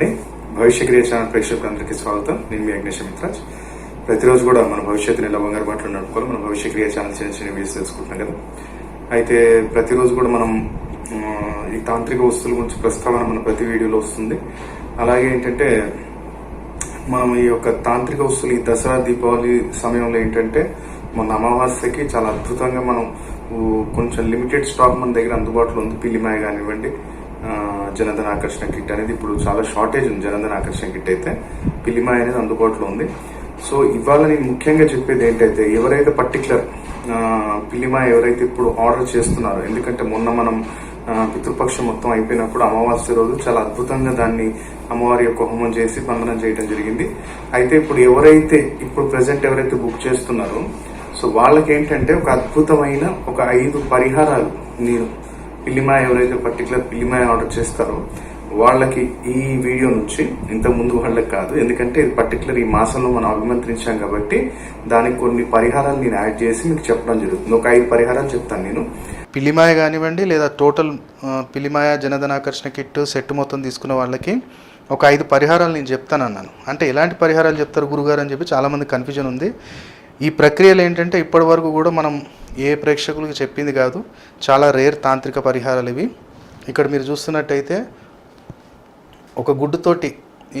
అండి. భవిష్య క్రియ ఛానల్ ప్రేక్షకులందరికీ స్వాగతం. నేను మీ అగ్నేష్ మిత్రాజ్. ప్రతిరోజు కూడా మన భవిష్యత్తుని ఎలా బంగారు బాటలో నడుపుకోవాలి మన భవిష్య క్రియ ఛానల్ చిన్న చిన్న వీడియోస్ తెలుసుకుంటున్నాం కదా. అయితే ప్రతిరోజు కూడా మనం ఈ తాంత్రిక వస్తువుల గురించి ప్రస్తావన మన ప్రతి వీడియోలో వస్తుంది. అలాగే ఏంటంటే మనం ఈ యొక్క తాంత్రిక వస్తువులు ఈ దసరా దీపావళి సమయంలో ఏంటంటే మన అమావాస్యకి చాలా అద్భుతంగా మనం కొంచెం లిమిటెడ్ స్టాక్ మన దగ్గర అందుబాటులో ఉంది. పిల్లిమాయ కానివ్వండి జనధన ఆకర్షణ కిట్ అనేది ఇప్పుడు చాలా షార్టేజ్ ఉంది జనధన ఆకర్షణ కిట్ అయితే. పిలిమా అనేది అందుబాటులో ఉంది. సో ఇవాళ నేను ముఖ్యంగా చెప్పేది ఏంటైతే ఎవరైతే పర్టికులర్ పిలిమా ఎవరైతే ఇప్పుడు ఆర్డర్ చేస్తున్నారో ఎందుకంటే మొన్న మనం పితృపక్షం మొత్తం అయిపోయినప్పుడు అమావాస్య రోజు చాలా అద్భుతంగా దాన్ని అమ్మవారి యొక్క హోమం చేసి బంధనం చేయడం జరిగింది. అయితే ఇప్పుడు ఎవరైతే ఇప్పుడు ప్రజెంట్ ఎవరైతే బుక్ చేస్తున్నారో సో వాళ్ళకి ఏంటంటే ఒక అద్భుతమైన ఒక ఐదు పరిహారాలు నేను పిల్లిమా ఎవరైతే పర్టికులర్ పిల్లిమా ఆర్డర్ చేస్తారో వాళ్ళకి ఈ వీడియో నుంచి ఇంత ముందు వాళ్ళకి కాదు. ఎందుకంటే ఇది పర్టికులర్ ఈ మాసంలో మనం అభిమంత్రించాం కాబట్టి దానికి కొన్ని పరిహారాలు నేను యాడ్ చేసి మీకు చెప్పడం జరుగుతుంది. ఒక ఐదు పరిహారాలు చెప్తాను నేను. పిల్లిమాయ కానివ్వండి లేదా టోటల్ పిలిమాయ జనధన ఆకర్షణ కిట్ సెట్ మొత్తం తీసుకున్న వాళ్ళకి ఒక ఐదు పరిహారాలు నేను చెప్తాను అన్నాను అంటే ఎలాంటి పరిహారాలు చెప్తారు గురుగారు అని చెప్పి చాలామంది కన్ఫ్యూజన్ ఉంది. ఈ ప్రక్రియలు ఏంటంటే ఇప్పటి వరకు కూడా మనం ఏ ప్రేక్షకులకు చెప్పింది కాదు. చాలా రేర్ తాంత్రిక పరిహారాలు ఇవి. ఇక్కడ మీరు చూస్తున్నట్టయితే ఒక గుడ్డుతోటి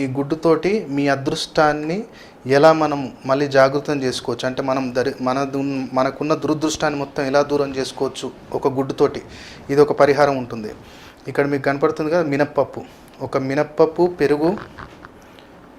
ఈ గుడ్డుతోటి మీ అదృష్టాన్ని ఎలా మనం మళ్ళీ జాగృతం చేసుకోవచ్చు? అంటే మనం దరి మన మనకున్న దురదృష్టాన్ని మొత్తం ఎలా దూరం చేసుకోవచ్చు? ఒక గుడ్డుతోటి. ఇది ఒక పరిహారం ఉంటుంది. ఇక్కడ మీకు కనపడుతుంది కదా మినప్పప్పు. ఒక మినప్పప్పు పెరుగు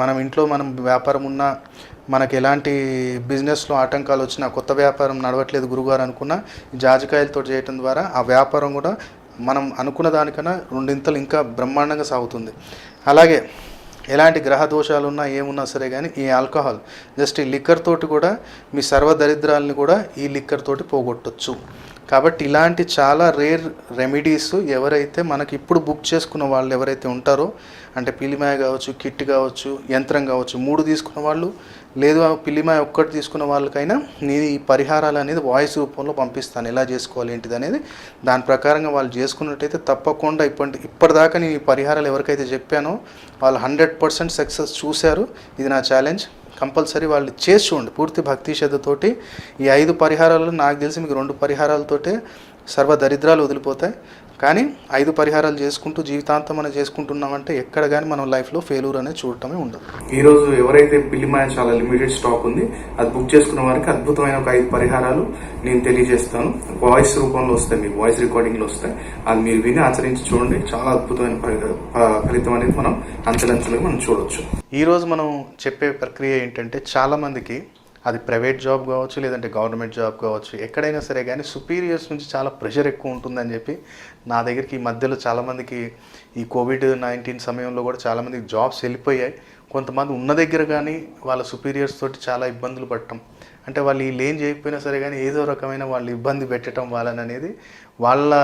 మనం ఇంట్లో మనం వ్యాపారం ఉన్నా మనకు ఎలాంటి బిజినెస్లో ఆటంకాలు వచ్చినా కొత్త వ్యాపారం నడవట్లేదు గురుగారు అనుకున్నా ఈ జాజికాయలతో చేయటం ద్వారా ఆ వ్యాపారం కూడా మనం అనుకున్న దానికన్నా రెండింతలు ఇంకా బ్రహ్మాండంగా సాగుతుంది. అలాగే ఎలాంటి గ్రహ దోషాలు ఉన్నా ఏమున్నా సరే కానీ ఈ ఆల్కహాల్ జస్ట్ ఈ లిక్కర్ తోటి కూడా మీ సర్వ దరిద్రాలని కూడా ఈ లిక్కర్ తోటి పోగొట్టచ్చు. కాబట్టి ఇలాంటి చాలా రేర్ రెమెడీస్ ఎవరైతే మనకి ఇప్పుడు బుక్ చేసుకున్న వాళ్ళు ఎవరైతే ఉంటారో అంటే పిల్లిమాయ కావచ్చు కిట్ కావచ్చు యంత్రం కావచ్చు మూడు తీసుకున్న వాళ్ళు లేదు ఆ పిల్లిమాయ ఒక్కటి తీసుకున్న వాళ్ళకైనా నేను ఈ పరిహారాలు అనేది వాయిస్ రూపంలో పంపిస్తాను. ఎలా చేసుకోవాలి ఏంటిది అనేది దాని ప్రకారంగా వాళ్ళు చేసుకున్నట్టయితే తప్పకుండా ఇప్పటి ఇప్పటిదాకా నేను ఈ పరిహారాలు ఎవరికైతే చెప్పానో వాళ్ళు హండ్రెడ్ పర్సెంట్ సక్సెస్ చూశారు. ఇది నా ఛాలెంజ్. కంపల్సరీ వాళ్ళు చేసి చూడండి. పూర్తి భక్తి శ్రద్ధతోటి ఈ ఐదు పరిహారాలు నాకు తెలిసి మీకు రెండు పరిహారాలతోటే సర్వ దరిద్రాలు వదిలిపోతాయి. కానీ ఐదు పరిహారాలు చేసుకుంటూ జీవితాంతం మనం చేసుకుంటున్నామంటే ఎక్కడ కానీ మనం లైఫ్లో ఫెయిల్యూర్ అనేది చూడటమే ఉండదు. ఈ రోజు ఎవరైతే పిల్లిమాయ చాలా లిమిటెడ్ స్టాక్ ఉంది అది బుక్ చేసుకున్న వారికి అద్భుతమైన ఒక ఐదు పరిహారాలు నేను తెలియజేస్తాను. వాయిస్ రూపంలో వస్తాయి మీకు వాయిస్ రికార్డింగ్లో వస్తాయి. అది మీరు విని ఆచరించి చూడండి. చాలా అద్భుతమైన ఫలితం అనేది మనం అంచెలంచెలుగా మనం చూడొచ్చు. ఈరోజు మనం చెప్పే ప్రక్రియ ఏంటంటే చాలామందికి అది ప్రైవేట్ జాబ్ కావచ్చు లేదంటే గవర్నమెంట్ జాబ్ కావచ్చు ఎక్కడైనా సరే కానీ సుపీరియర్స్ నుంచి చాలా ప్రెషర్ ఎక్కువ ఉంటుందని చెప్పి నా దగ్గరికి ఈ మధ్యలో చాలామందికి ఈ కోవిడ్ నైన్టీన్ సమయంలో కూడా చాలామందికి జాబ్స్ వెళ్ళిపోయాయి. కొంతమంది ఉన్న దగ్గర కానీ వాళ్ళ సుపీరియర్స్ తోటి చాలా ఇబ్బందులు పడటం. అంటే వాళ్ళు వీళ్ళు ఏం చేయకపోయినా సరే కానీ ఏదో రకమైన వాళ్ళు ఇబ్బంది పెట్టడం వాళ్ళని అనేది వాళ్ళ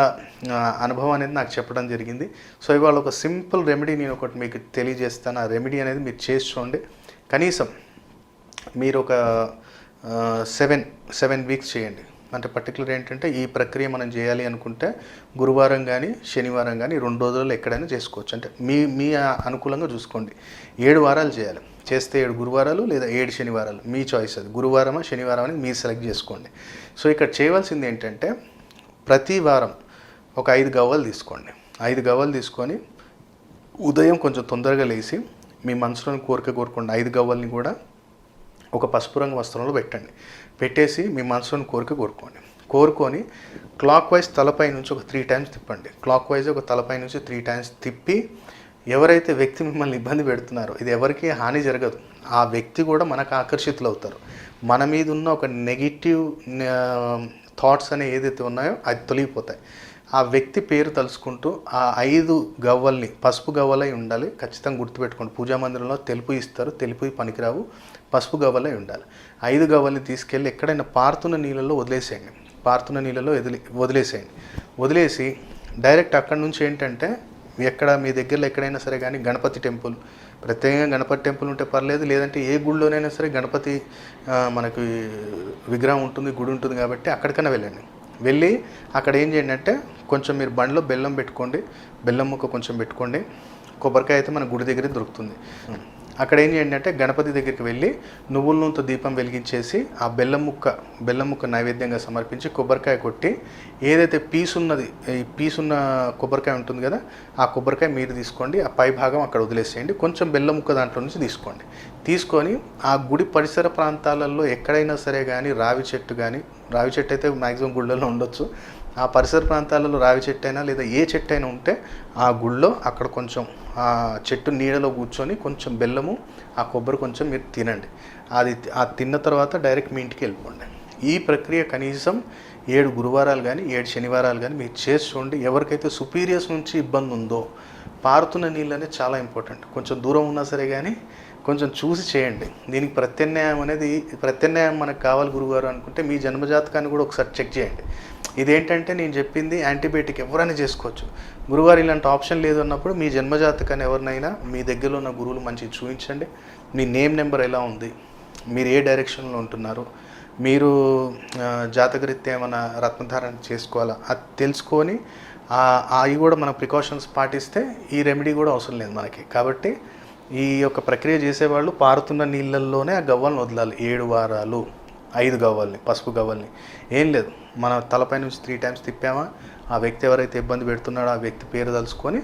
అనుభవం అనేది నాకు చెప్పడం జరిగింది. సో ఇవాళ ఒక సింపుల్ రెమెడీ నేను ఒకటి మీకు తెలియజేస్తాను. ఆ రెమెడీ అనేది మీరు చేసి చూడండి. కనీసం మీరు ఒక సెవెన్ సెవెన్ వీక్స్ చేయండి. అంటే పర్టికులర్ ఏంటంటే ఈ ప్రక్రియ మనం చేయాలి అనుకుంటే గురువారం కానీ శనివారం కానీ రెండు రోజుల్లో ఎక్కడైనా చేసుకోవచ్చు. అంటే మీ మీ అనుకూలంగా చూసుకోండి. ఏడు వారాలు చేయాలి. చేస్తే ఏడు గురువారాలు లేదా ఏడు శనివారాలు. మీ చాయిస్ అది. గురువారమా శనివారం అని మీరు సెలెక్ట్ చేసుకోండి. సో ఇక్కడ చేయవలసింది ఏంటంటే ప్రతి వారం ఒక ఐదు గవ్వలు తీసుకోండి. ఐదు గవ్వలు తీసుకొని ఉదయం కొంచెం తొందరగా లేచి మీ మనసులోని కోరిక కోరుకోండి ఐదు గవ్వల్ని కూడా ఒక పసుపు రంగు వస్త్రంలో పెట్టండి. పెట్టేసి మీ మనసులోని కోరిక కోరుకోండి. కోరుకొని క్లాక్ వైజ్ తలపై నుంచి ఒక త్రీ టైమ్స్ తిప్పండి. క్లాక్ వైజ్ ఒక తలపై నుంచి త్రీ టైమ్స్ తిప్పి ఎవరైతే వ్యక్తి మిమ్మల్ని ఇబ్బంది పెడుతున్నారో ఇది ఎవరికి హాని జరగదు. ఆ వ్యక్తి కూడా మనకు ఆకర్షితులు అవుతారు. మన మీద ఉన్న ఒక నెగిటివ్ థాట్స్ అనే ఏదైతే ఉన్నాయో అది తొలగిపోతాయి. ఆ వ్యక్తి పేరు తలుచుకుంటూ ఆ ఐదు గవ్వల్ని పసుపు గవ్వలై ఉండాలి. ఖచ్చితంగా గుర్తుపెట్టుకోండి. పూజా మందిరంలో తెలుపు ఇస్తారు తెలుపు పనికిరావు పసుపు గవ్వలై ఉండాలి. ఐదు గవ్వల్ని తీసుకెళ్ళి ఎక్కడైనా పారుతున్న నీళ్ళలో వదిలేసేయండి. పారుతున్న నీళ్ళలో వదిలే వదిలేసేయండి. వదిలేసి డైరెక్ట్ అక్కడ నుంచి ఏంటంటే ఎక్కడ మీ దగ్గరలో ఎక్కడైనా సరే కానీ గణపతి టెంపుల్ ప్రత్యేకంగా గణపతి టెంపుల్ ఉంటే పర్లేదు లేదంటే ఏ గుడిలోనైనా సరే గణపతి మనకి విగ్రహం ఉంటుంది గుడి ఉంటుంది కాబట్టి అక్కడికైనా వెళ్ళండి. వెళ్ళి అక్కడ ఏం చేయండి అంటే కొంచెం మీరు బండిలో బెల్లం పెట్టుకోండి బెల్లం ముక్క కొంచెం పెట్టుకోండి. కొబ్బరికాయ అయితే మన గుడి దగ్గరే దొరుకుతుంది. అక్కడ ఏం చేయండి అంటే గణపతి దగ్గరికి వెళ్ళి నువ్వుల నూనెతో దీపం వెలిగించేసి ఆ బెల్లం ముక్క బెల్లం ముక్క నైవేద్యంగా సమర్పించి కొబ్బరికాయ కొట్టి ఏదైతే పీస్ ఉన్నది ఈ పీస్ ఉన్న కొబ్బరికాయ ఉంటుంది కదా ఆ కొబ్బరికాయ మీరు తీసుకోండి ఆ పై భాగం అక్కడ వదిలేసేయండి కొంచెం బెల్లం ముక్క దాంట్లో నుంచి తీసుకోండి. తీసుకొని ఆ గుడి పరిసర ప్రాంతాలలో ఎక్కడైనా సరే కానీ రావి చెట్టు కానీ రావి చెట్టు అయితే మ్యాక్సిమం గుళ్ళలో ఉండొచ్చు. ఆ పరిసర ప్రాంతాలలో రావి చెట్టు అయినా లేదా ఏ చెట్టు అయినా ఉంటే ఆ గుళ్ళో అక్కడ కొంచెం ఆ చెట్టు నీడలో కూర్చొని కొంచెం బెల్లము ఆ కొబ్బరి కొంచెం మీరు తినండి. అది ఆ తిన్న తర్వాత డైరెక్ట్ మీ ఇంటికి వెళ్ళిపోండి. ఈ ప్రక్రియ కనీసం ఏడు గురువారాలు కానీ ఏడు శనివారాలు కానీ మీరు చేసి చూడండి. ఎవరికైతే సుపీరియర్స్ నుంచి ఇబ్బంది ఉందో పారుతున్న నీళ్ళు అనేది చాలా ఇంపార్టెంట్. కొంచెం దూరం ఉన్నా సరే కానీ కొంచెం చూసి చేయండి. దీనికి ప్రత్యామ్నాయం అనేది ప్రత్యామ్నాయం మనకు కావాలి గురుగారు అనుకుంటే మీ జన్మజాతకాన్ని కూడా ఒకసారి చెక్ చేయండి. ఇదేంటంటే నేను చెప్పింది యాంటీబయాటిక్ ఎవరైనా చేసుకోవచ్చు. గురువారు ఇలాంటి ఆప్షన్ లేదు అన్నప్పుడు మీ జన్మజాతకాన్ని ఎవరినైనా మీ దగ్గరలో ఉన్న గురువులు మంచిగా చూపించండి. మీ నేమ్ నెంబర్ ఎలా ఉంది? మీరు ఏ డైరెక్షన్లో ఉంటున్నారు? మీరు ఆ, జాతకరీత్యా ఏమైనా రత్నధారణ చేసుకోవాలా? అది తెలుసుకొని అవి కూడా మన ప్రికాషన్స్ పాటిస్తే ఈ రెమెడీ కూడా అవసరం లేదు మనకి. కాబట్టి ఈ యొక్క ప్రక్రియ చేసేవాళ్ళు పారుతున్న నీళ్ళల్లోనే ఆ గవ్వలను వదలాలి. ఏడు వారాలు. ఐదు గవ్వల్ని పసుపు గవ్వల్ని. ఏం లేదు. మన తలపై నుంచి త్రీ టైమ్స్ తిప్పామా ఆ వ్యక్తి ఎవరైతే ఇబ్బంది పెడుతున్నాడో ఆ వ్యక్తి పేరు తలుచుకొని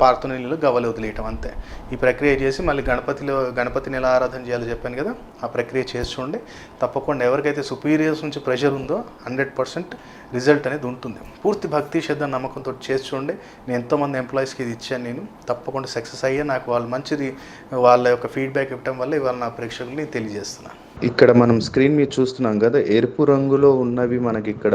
పారుతున్న నీళ్ళు గవ్వలు వదిలేయటం అంతే. ఈ ప్రక్రియ చేసి మళ్ళీ గణపతిలో గణపతిని ఎలా ఆరాధన చేయాలో చెప్పాను కదా ఆ ప్రక్రియ చేసి చూడండి. తప్పకుండా ఎవరికైతే సుపీరియర్స్ నుంచి ప్రెషర్ ఉందో హండ్రెడ్ పర్సెంట్ రిజల్ట్ అనేది ఉంటుంది. పూర్తి భక్తి శ్రద్ధ నమ్మకంతో చేసి చూడండి. నేను ఎంతోమంది ఎంప్లాయీస్కి ఇది ఇచ్చాను నేను. తప్పకుండా సక్సెస్ అయ్యే నాకు వాళ్ళు మంచిది వాళ్ళ యొక్క ఫీడ్బ్యాక్ ఇవ్వడం వల్ల ఇవాళ నా ప్రేక్షకుల్ని తెలియజేస్తున్నాను. ఇక్కడ మనం స్క్రీన్ మీద చూస్తున్నాం కదా ఎరుపు రంగులో ఉన్నవి మనకి ఇక్కడ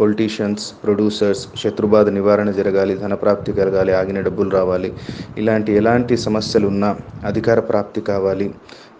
పొలిటీషియన్స్ ప్రొడ్యూసర్స్ శత్రుబాధ నివారణ జరగాలి ధనప్రాప్తి కలగాలి ఆగిన డబ్బులు రావాలి. ఇలాంటి ఎలాంటి సమస్యలు ఉన్నా అధికార ప్రాప్తి కావాలి.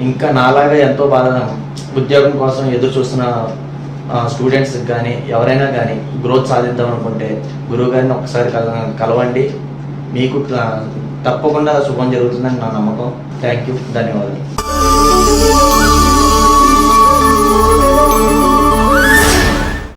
ఇంకా నాలాగా ఎంతో బాధ ఉద్యోగం కోసం ఎదురు చూస్తున్న స్టూడెంట్స్కి కానీ ఎవరైనా కానీ గ్రోత్ సాధిద్దాం అనుకుంటే గురువు గారిని ఒకసారి కల- కలవండి. మీకు తప్పకుండా శుభం జరుగుతుందని నా నమ్మకం. థ్యాంక్ యూ ధన్యవాదాలు.